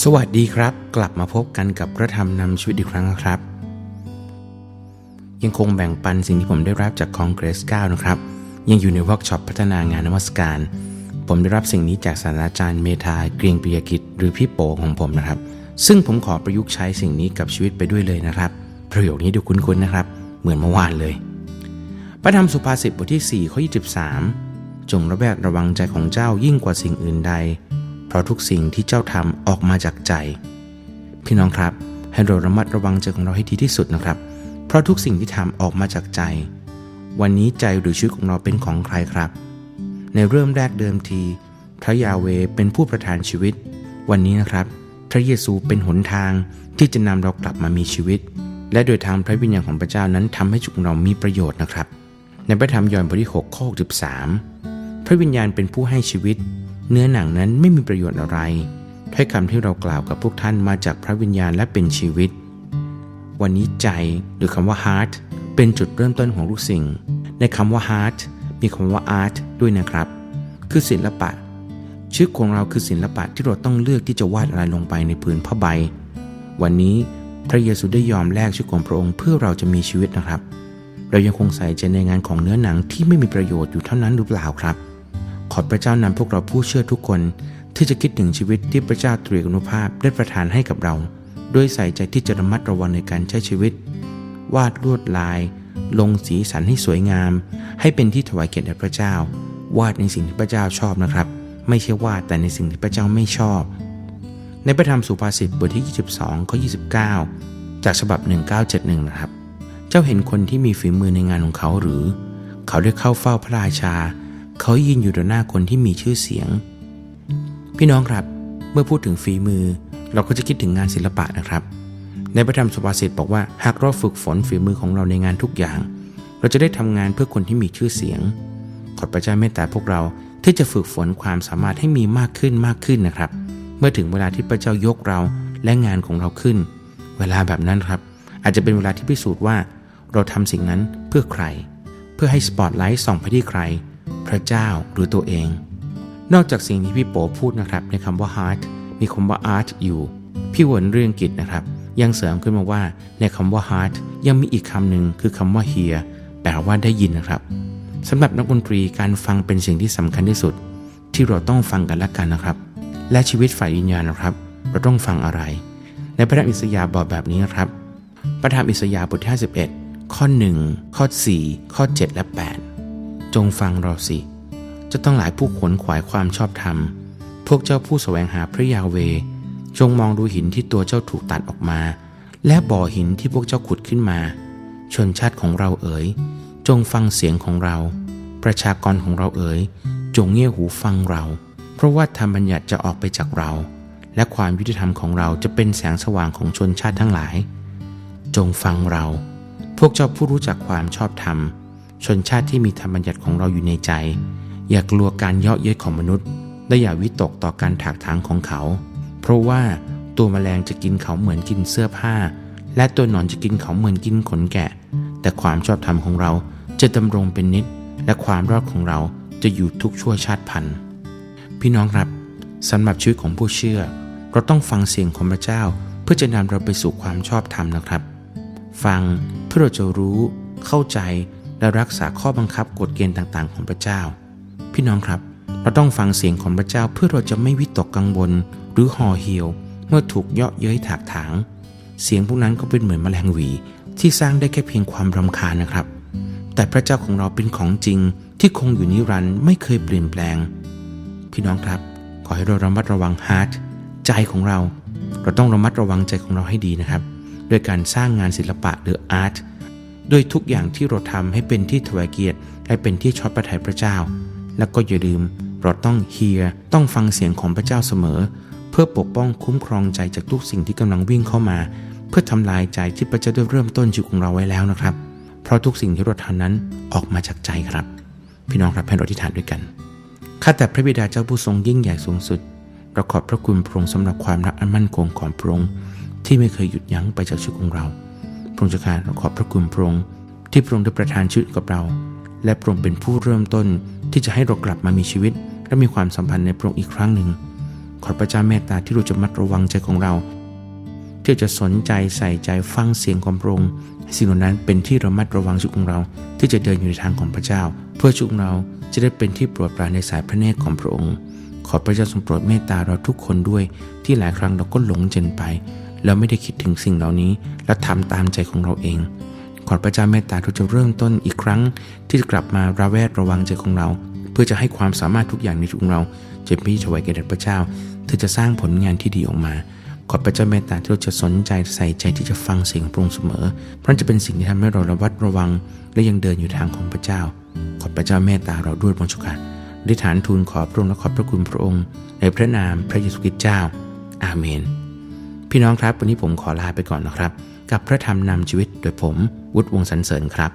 สวัสดีครับ กลับมาพบกันกับพระธรรมนำชีวิตอีกครั้งนะครับ ยังคงแบ่งปันสิ่งที่ผมได้รับจากคองเกรส9นะครับ ยังอยู่ในเวิร์กช็อปพัฒนางานนมัสการ ผมได้รับสิ่งนี้จากศาสตราจารย์เมธาเกรียงปิยกิจ หรือพี่โปของผมนะครับ ซึ่งผมขอประยุกต์ใช้สิ่งนี้กับชีวิตไปด้วยเลยนะครับ ประโยคนี้ดูคุ้นๆนะครับ เหมือนเมื่อวานเลย พระธรรมสุภาษิตบทที่4ข้อ23 จงระแวดระวังใจของเจ้ายิ่งกว่าสิ่งอื่นใด เพราะทุกสิ่งที่เจ้าทำออกมาจากใจ พี่น้องครับ ให้เราระมัดระวังใจของเราให้ดีที่สุดนะครับ เพราะทุกสิ่งที่ทำออกมาจากใจ วันนี้ใจหรือชีวิตของเราเป็นของใครครับ ในเริ่มแรกเดิมที พระยาเวเป็นผู้ประทานชีวิต วันนี้นะครับ พระเยซูเป็นหนทางที่จะนำเรากลับมามีชีวิต และโดยทางพระวิญญาณของพระเจ้านั้นทำให้ชีวิตของเรามีประโยชน์นะครับ ในพระธรรมยอห์นบทที่6ข้อ63พระวิญญาณเป็นผู้ให้ชีวิต เนื้อหนังนั้นไม่มีประโยชน์อะไรถ้อยคำที่เรากล่าวกับพวกท่านมาจากพระวิญญาณและเป็นชีวิต วันนี้ใจหรือคำว่า heart เป็นจุดเริ่มต้นของทุกสิ่ง ในคำว่า heart มีคำว่า art ด้วยนะครับ คือศิลปะ ชื่อของเราคือศิลปะที่เราต้องเลือกที่จะวาดอะไรลงไปในผืนผ้าใบ วันนี้พระเยซูได้ยอมแลกชีวิตของพระองค์เพื่อเราจะมีชีวิตนะครับ เรายังคงใส่ใจในงานของเนื้อหนังที่ไม่มีประโยชน์อยู่เท่านั้นหรือเปล่าครับ ขอพระเจ้านำพวกเราผู้เชื่อทุกคนที่จะคิดถึงชีวิตที่พระเจ้าตรีอนุภาพได้ประทานให้กับเรา ด้วยใส่ใจที่จะระมัดระวังในการใช้ชีวิต วาดลวดลาย ลงสีสันให้สวยงาม ให้เป็นที่ถวายเกียรติแด่พระเจ้า วาดในสิ่งที่พระเจ้าชอบนะครับ ไม่ใช่วาดแต่ในสิ่งที่พระเจ้าไม่ชอบ ในพระธรรมสุภาษิตบทที่ 22ข้อ29 จากฉบับ 1971 นะครับ เจ้าเห็นคนที่มีฝีมือในงานของเขาหรือ เขาได้เข้าเฝ้าพระราชา เขายืนอยู่ต่อหน้าคนที่มีชื่อเสียง พี่น้องครับ เมื่อพูดถึงฝีมือ เราก็จะคิดถึงงานศิลปะนะครับ ในพระธรรมสุภาษิตบอกว่าหากเราฝึกฝนฝีมือของเราในงานทุกอย่าง เราจะได้ทำงานเพื่อคนที่มีชื่อเสียง ขอพระเจ้าเมตตาพวกเราที่จะฝึกฝนความสามารถให้มีมากขึ้นมากขึ้นนะครับ เมื่อถึงเวลาที่พระเจ้ายกเราและงานของเราขึ้น เวลาแบบนั้นครับ อาจจะเป็นเวลาที่พิสูจน์ว่า เราทำสิ่งนั้นเพื่อใคร เพื่อให้สปอตไลท์ส่องไปที่ใคร พระเจ้าหรือตัวเอง นอกจากสิ่งที่พี่โป๋พูดนะครับในคำว่า heart มีคำว่า art อยู่ พี่วนเรื่องกิจนะครับ ยังเสริมขึ้นมาว่าในคำว่า heart ยังมีอีกคำหนึ่งคือคำว่า hear แปลว่าได้ยินนะครับสำหรับนักดนตรีการฟังเป็นสิ่งที่สำคัญที่สุด ที่เราต้องฟังกันละกันนะครับ และชีวิตฝ่ายวิญญาณนะครับ เราต้องฟังอะไร ในพระธรรมอิสยาห์บอกแบบนี้นะครับพระธรรมอิสยาห์บทที่51ข้อ 1 ข้อ 4 ข้อ 7 และ 8 จงฟังเราสิ จะต้องหลายผู้ขวนขวายความชอบธรรม พวกเจ้าผู้แสวงหาพระยาเว จงมองดูหินที่ตัวเจ้าถูกตัดออกมา และบ่อหินที่พวกเจ้าขุดขึ้นมา ชนชาติของเราเอ๋ย จงฟังเสียงของเรา ประชากรของเราเอ๋ย จงเงี่ยหูฟังเรา เพราะว่าธรรมบัญญัติจะออกไปจากเรา และความยุติธรรมของเราจะเป็นแสงสว่างของชนชาติทั้งหลาย จงฟังเรา พวกเจ้าผู้รู้จักความชอบธรรม ชนชาติที่มีธรรมบัญญัติของเราอยู่ในใจ อย่ากลัวการเยาะเย้ยของมนุษย์ และอย่าวิตกต่อการถากถางของเขา เพราะว่าตัวแมลงจะกินเขาเหมือนกินเสื้อผ้า และตัวหนอนจะกินเขาเหมือนกินขนแกะ แต่ความชอบธรรมของเราจะดำรงเป็นนิจและความรอดของเราจะอยู่ทุกชั่วชาติพันธุ์พี่น้องครับสำหรับชีวิตของผู้เชื่อ เราต้องฟังเสียงของพระเจ้า เพื่อจะนำเราไปสู่ความชอบธรรมนะครับ ฟังเพื่อเราจะรู้ เข้าใจ และรักษาข้อบังคับกฎเกณฑ์ต่างๆ ของพระเจ้า พี่น้องครับ เราต้องฟังเสียงของพระเจ้าเพื่อเราจะไม่วิตกกังวล หรือห่อเหี่ยว เมื่อถูกเยาะเย้ยถากถาง เสียงพวกนั้นก็เป็นเหมือนแมลงหวี ที่สร้างได้แค่เพียงความรำคาญนะครับ แต่พระเจ้าของเราเป็นของจริงที่คงอยู่นิรันดร์ไม่เคยเปลี่ยนแปลง พี่น้องครับ ขอให้เราระมัดระวังฮาร์ดใจของเรา เราต้องระมัดระวังใจของเราให้ดีนะครับโดยการสร้างงานศิลปะหรืออาร์ต โดยทุกอย่างที่เราทำให้เป็นที่ถวายเกียรติและเป็นที่ชอบประทัยพระเจ้า แล้วก็อย่าลืมเราต้องเฮียต้องฟังเสียงของพระเจ้าเสมอ เพื่อปกป้องคุ้มครองใจจากทุกสิ่งที่กำลังวิ่งเข้ามา เพื่อทำลายใจที่พระเจ้าได้เริ่มต้นชีวิตของเราไว้แล้วนะครับ เพราะทุกสิ่งที่เราทำนั้นออกมาจากใจครับ พี่น้องครับให้เราอธิษฐานด้วยกันข้าแต่พระบิดาเจ้าผู้ทรงยิ่งใหญ่สูงสุดเราขอบพระคุณพระองค์สำหรับความรักอันมั่นคงของพระองค์ที่ไม่เคยหยุดยั้งไปจากชีวิตของเรา ระองค์เจ้าข้าเราขอบพระคุณพระองค์ที่พระองค์ได้ประทานชีวิตกับเรา และพระองค์เป็นผู้เริ่มต้นที่จะให้เรากลับมามีชีวิต และมีความสัมพันธ์ในพระองค์อีกครั้งหนึ่ง ขอพระเจ้าเมตตาที่เราจะมัดระวังใจของเรา ที่จะสนใจใส่ใจฟังเสียงของพระองค์สิ่งเหล่านั้นเป็นที่ระมัดระวังชีวิตของเรา ที่จะเดินอยู่ในทางของพระเจ้า เพื่อชีวิตเราจะได้เป็นที่โปรดปรานในสายพระเนตรของพระองค์ ขอพระเจ้าทรงโปรดเมตตาเราทุกคนด้วย ที่หลายครั้งเราก็หลงเจนไป แล้วไม่ได้คิดถึงสิ่งเหล่านี้ และทำตามใจของเราเอง ขอพระเจ้าเมตตาเราจะเริ่มต้นอีกครั้ง ที่จะกลับมาระแวดระวังใจของเรา เพื่อจะให้ความสามารถทุกอย่างในชีวิตของเราจะพิถวายแก่แด่พระเจ้าที่จะสร้างผลงานที่ดีออกมาขอพระเจ้าเมตตาที่เราจะสนใจใส่ใจที่จะฟังเสียงพระองค์เสมอ เพราะจะเป็นสิ่งที่ทำให้เราระวัดระวัง และยังเดินอยู่ทางของพระเจ้า ขอพระเจ้าเมตตาเราด้วยพระเจ้าค่ะอธิษฐานทูลขอพระองค์และขอบพระคุณพระองค์ ในพระนามพระเยซูคริสต์เจ้า อาเมน พี่น้องครับ วันนี้ผมขอลาไปก่อนนะครับ กับพระธรรมนำชีวิตโดยผมวุฒิวงสันเสริญครับ